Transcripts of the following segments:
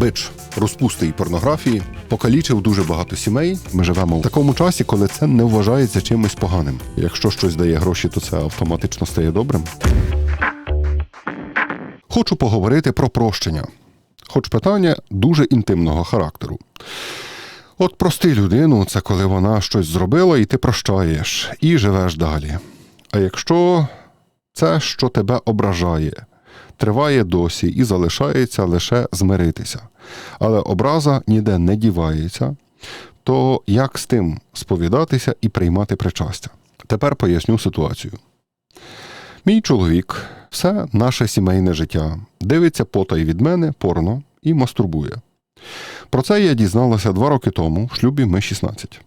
Бич розпустий порнографії покалічив дуже багато сімей. Ми живемо в такому часі, коли це не вважається чимось поганим. Якщо щось дає гроші, то це автоматично стає добрим. Хочу поговорити про прощення, хоч питання дуже інтимного характеру. От прости людину, це коли вона щось зробила, і ти прощаєш, і живеш далі. А якщо це, що тебе ображає, триває досі і залишається лише змиритися, але образа ніде не дівається, то як з тим сповідатися і приймати причастя? Тепер поясню ситуацію. Мій чоловік, все наше сімейне життя, дивиться потай від мене порно і мастурбує. Про це я дізналася два роки тому, в шлюбі ми 16.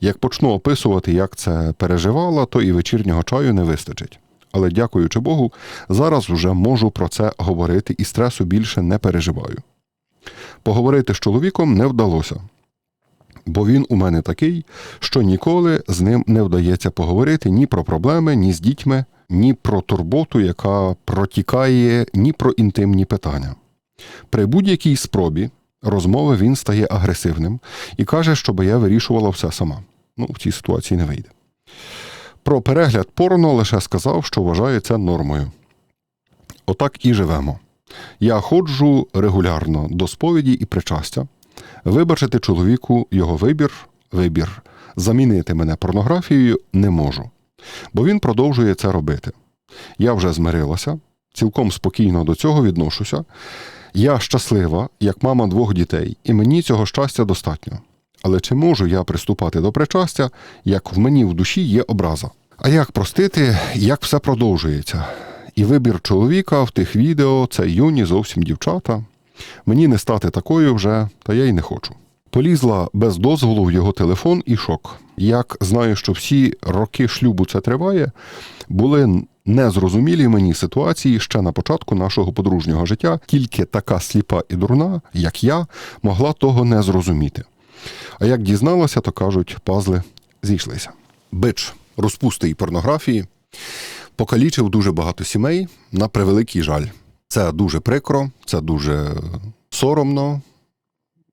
Як почну описувати, як це переживала, то і вечірнього чаю не вистачить. Але, дякуючи Богу, зараз уже можу про це говорити і стресу більше не переживаю. Поговорити з чоловіком не вдалося, бо він у мене такий, що ніколи з ним не вдається поговорити ні про проблеми, ні з дітьми, ні про турботу, яка протікає, ні про інтимні питання. При будь-якій спробі розмови він стає агресивним і каже, щоб я вирішувала все сама. Ну, в цій ситуації не вийде. Про перегляд порно лише сказав, що вважає це нормою. Отак і живемо. Я ходжу регулярно до сповіді і причастя, вибачити чоловіку його вибір, вибір, замінити мене порнографією не можу, бо він продовжує це робити. Я вже змирилася, цілком спокійно до цього відношуся. Я щаслива, як мама двох дітей, і мені цього щастя достатньо. Але чи можу я приступати до причастя, як в мені в душі є образа? А як простити, як все продовжується? І вибір чоловіка в тих відео це юні зовсім дівчата. Мені не стати такою вже, та я й не хочу. Полізла без дозволу в його телефон і шок. Як знаю, що всі роки шлюбу це триває, були незрозумілі мені ситуації ще на початку нашого подружнього життя, тільки така сліпа і дурна, як я, могла того не зрозуміти. А як дізналася, то кажуть, пазли зійшлися. Бич розпустий порнографії покалічив дуже багато сімей на превеликий жаль. Це дуже прикро, це дуже соромно,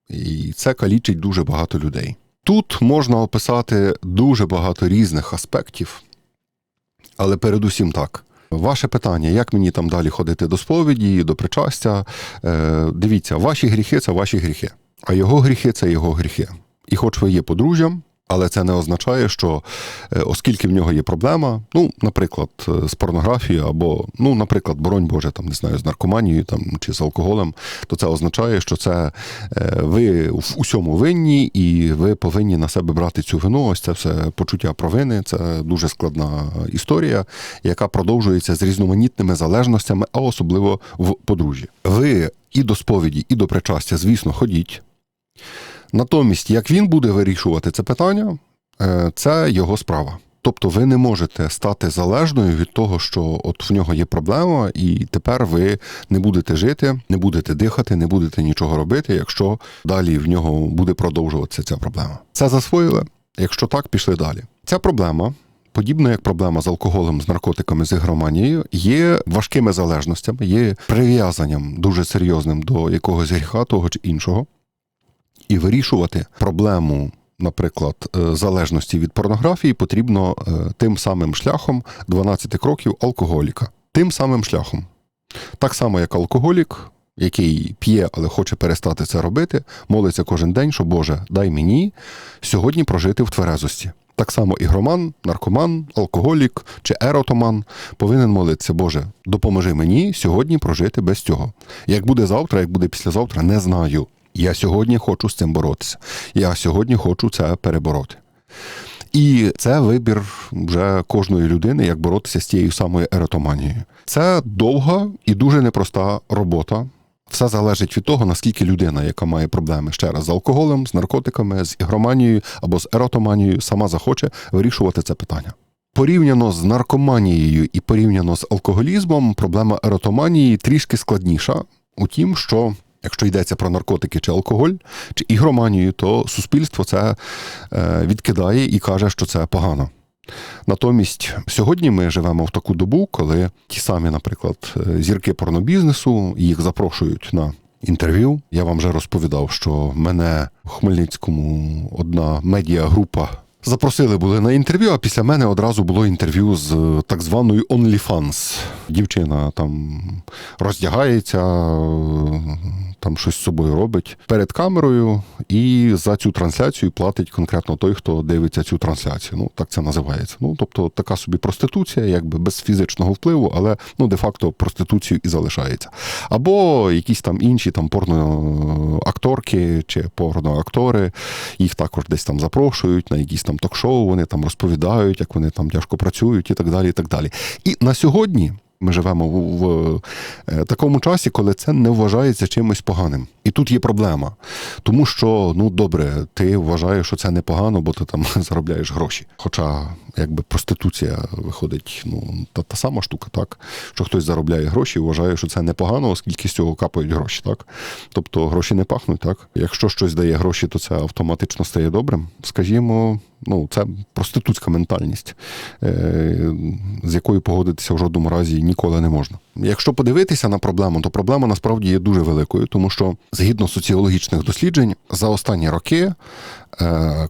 і це калічить дуже багато людей. Тут можна описати дуже багато різних аспектів, але передусім так. Ваше питання, як мені там далі ходити до сповіді, до причастя. Е, дивіться, ваші гріхи це ваші гріхи, а його гріхи це його гріхи. І хоч ви є подружжям, але це не означає, що е, оскільки в нього є проблема, ну, наприклад, е, з порнографією, або, ну, наприклад, боронь Боже, там не знаю, з наркоманією там чи з алкоголем, то це означає, що це е, ви в усьому винні, і ви повинні на себе брати цю вину. Ось це все почуття провини. Це дуже складна історія, яка продовжується з різноманітними залежностями, а особливо в подружжі. Ви і до сповіді, і до причастя, звісно, ходіть. Натомість, як він буде вирішувати це питання, е, це його справа. Тобто ви не можете стати залежною від того, що от в нього є проблема, і тепер ви не будете жити, не будете дихати, не будете нічого робити, якщо далі в нього буде продовжуватися ця проблема. Це засвоїли. Якщо так, пішли далі. Ця проблема. Подібно як проблема з алкоголем, з наркотиками, з ігроманією, є важкими залежностями, є прив'язанням дуже серйозним до якогось гріха того чи іншого і вирішувати проблему, наприклад, е, залежності від порнографії потрібно е, тим самим шляхом 12 кроків алкоголіка. Тим самим шляхом. Так само, як алкоголік, який п'є, але хоче перестати це робити, молиться кожен день, що Боже, дай мені сьогодні прожити в тверезості. Так само ігроман, наркоман, алкоголік чи еротоман повинен молитися, Боже, допоможи мені сьогодні прожити без цього. Як буде завтра, як буде післязавтра, не знаю. Я сьогодні хочу з цим боротися. Я сьогодні хочу це перебороти. І це вибір вже кожної людини, як боротися з тією самою еретоманією. Це довга і дуже непроста робота. Все залежить від того, наскільки людина, яка має проблеми ще раз з алкоголем, з наркотиками, з ігроманією або з еротоманією, сама захоче вирішувати це питання. Порівняно з наркоманією і порівняно з алкоголізмом, проблема еротоманії трішки складніша у тім, що Якщо йдеться про наркотики чи алкоголь, чи ігроманію, то суспільство це е, відкидає і каже, що це погано. Натомість сьогодні ми живемо в таку добу, коли ті самі, наприклад, е, зірки порнобізнесу їх запрошують на інтерв'ю. Я вам вже розповідав, що мене в Хмельницькому одна медіагрупа запросили були на інтерв'ю, а після мене одразу було інтерв'ю з е, так званою OnlyFans. Дівчина там роздягається, е, там щось з собою робить перед камерою, і за цю трансляцію платить конкретно той, хто дивиться цю трансляцію. Ну так це називається. Ну тобто така собі проституція, якби без фізичного впливу, але ну де-факто проституцією і залишається. Або якісь там інші там порноакторки чи порноактори, їх також десь там запрошують на якісь там ток-шоу, вони там розповідають, як вони там тяжко працюють і так далі. І так далі. І на сьогодні. Ми живемо в, в в такому часі, коли це не вважається чимось поганим. І тут є проблема. Тому що, ну добре, ти вважаєш, що це непогано, бо ти там заробляєш гроші. Хоча, якби проституція виходить, ну та, та сама штука, так що хтось заробляє гроші вважає, що це непогано, оскільки з цього капають гроші, так? Тобто гроші не пахнуть, так? Якщо щось дає гроші, то це автоматично стає добрим. Скажімо, ну це проститутська ментальність, е, з якою погодитися в жодному разі ніколи не можна. Якщо подивитися на проблему, то проблема насправді є дуже великою, тому що згідно соціологічних досліджень за останні роки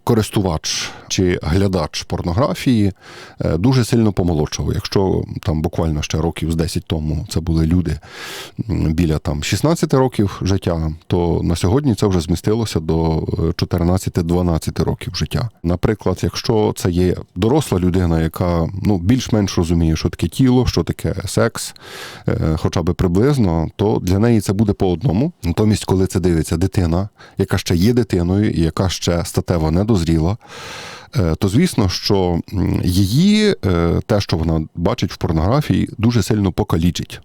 користувач чи глядач порнографії е, дуже сильно помолодшав. Якщо там буквально ще років з 10 тому це були люди біля там 16 років життя, то на сьогодні це вже змістилося до е, 14-12 років життя. Наприклад, якщо це є доросла людина, яка ну більш-менш розуміє, що таке тіло, що таке секс, е, хоча би приблизно, то для неї це буде по одному. Натомість, коли це дивиться дитина, яка ще є дитиною і яка ще статево не дозріла, е, то звісно, що її е, те, що вона бачить в порнографії, дуже сильно покалічить.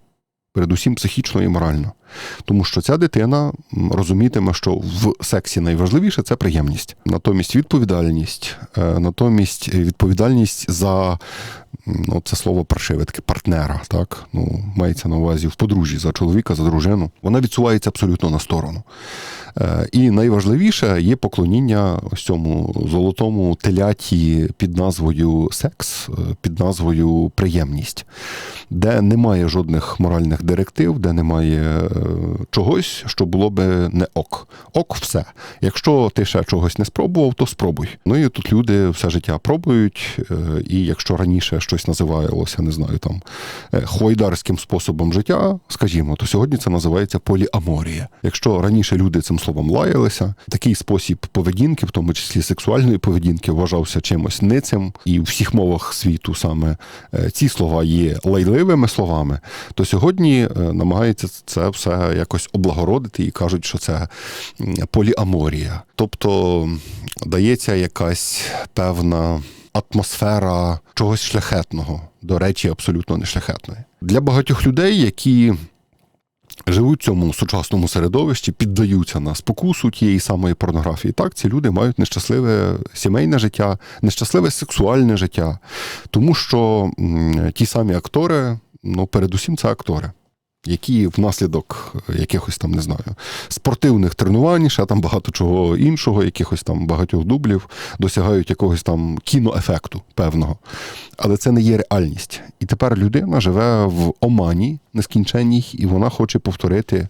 Передусім психічно і морально. Тому що ця дитина розумітиме, що в сексі найважливіше це приємність. Натомість відповідальність, е, натомість відповідальність за ну, це слово паршиве, таке партнера, так? Ну, мається на увазі в подружжі за чоловіка, за дружину. Вона відсувається абсолютно на сторону. Е, І найважливіше є поклоніння ось цьому золотому теляті під назвою секс, е, під назвою приємність, де немає жодних моральних директив, де немає чогось, що було би не ок. Ок, все. Якщо ти ще чогось не спробував, то спробуй. Ну і тут люди все життя пробують, е, і якщо раніше щось називалося, не знаю, там е, хвойдарським способом життя, скажімо, то сьогодні це називається поліаморія. Якщо раніше люди цим словом лаялися, такий спосіб поведінки, в тому числі сексуальної поведінки, вважався чимось ницим, і в всіх мовах світу саме е, ці слова є лайливими словами, то сьогодні намагається це все якось облагородити і кажуть, що це поліаморія. Тобто дається якась певна атмосфера чогось шляхетного, до речі, абсолютно не шляхетної. Для багатьох людей, які живуть в цьому сучасному середовищі, піддаються на спокусу тієї самої порнографії. Так, ці люди мають нещасливе сімейне життя, нещасливе сексуальне життя, тому що ті самі актори, ну передусім це актори. Які внаслідок якихось там не знаю спортивних тренувань, ще там багато чого іншого, якихось там багатьох дублів, досягають якогось там кіноефекту певного. Але це не є реальність. І тепер людина живе в омані нескінченній, і вона хоче повторити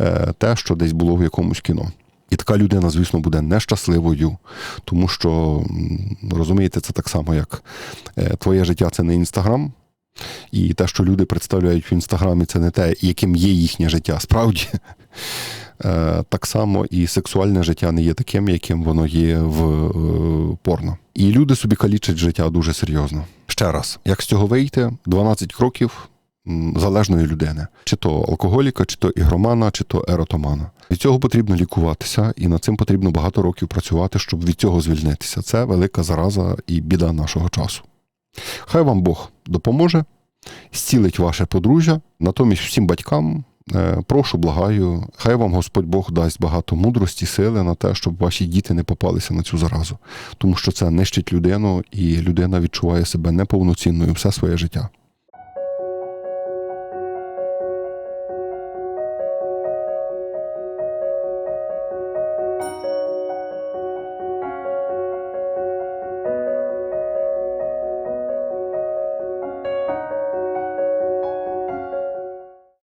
е, те, що десь було в якомусь кіно. І така людина, звісно, буде нещасливою, тому що розумієте, це так само, як е, твоє життя це не інстаграм. І те, що люди представляють в інстаграмі, це не те, яким є їхнє життя. Справді, Е, так само і сексуальне життя не є таким, яким воно є в е, порно. І люди собі калічать життя дуже серйозно. Ще раз, як з цього вийти? 12 кроків залежної людини, чи то алкоголіка, чи то ігромана, чи то еротомана. Від цього потрібно лікуватися, і над цим потрібно багато років працювати, щоб від цього звільнитися. Це велика зараза і біда нашого часу. Хай вам Бог допоможе, зцілить ваше подружжя. Натомість всім батькам е, прошу, благаю, хай вам Господь Бог дасть багато мудрості, сили на те, щоб ваші діти не попалися на цю заразу, тому що це нищить людину, і людина відчуває себе неповноцінною все своє життя.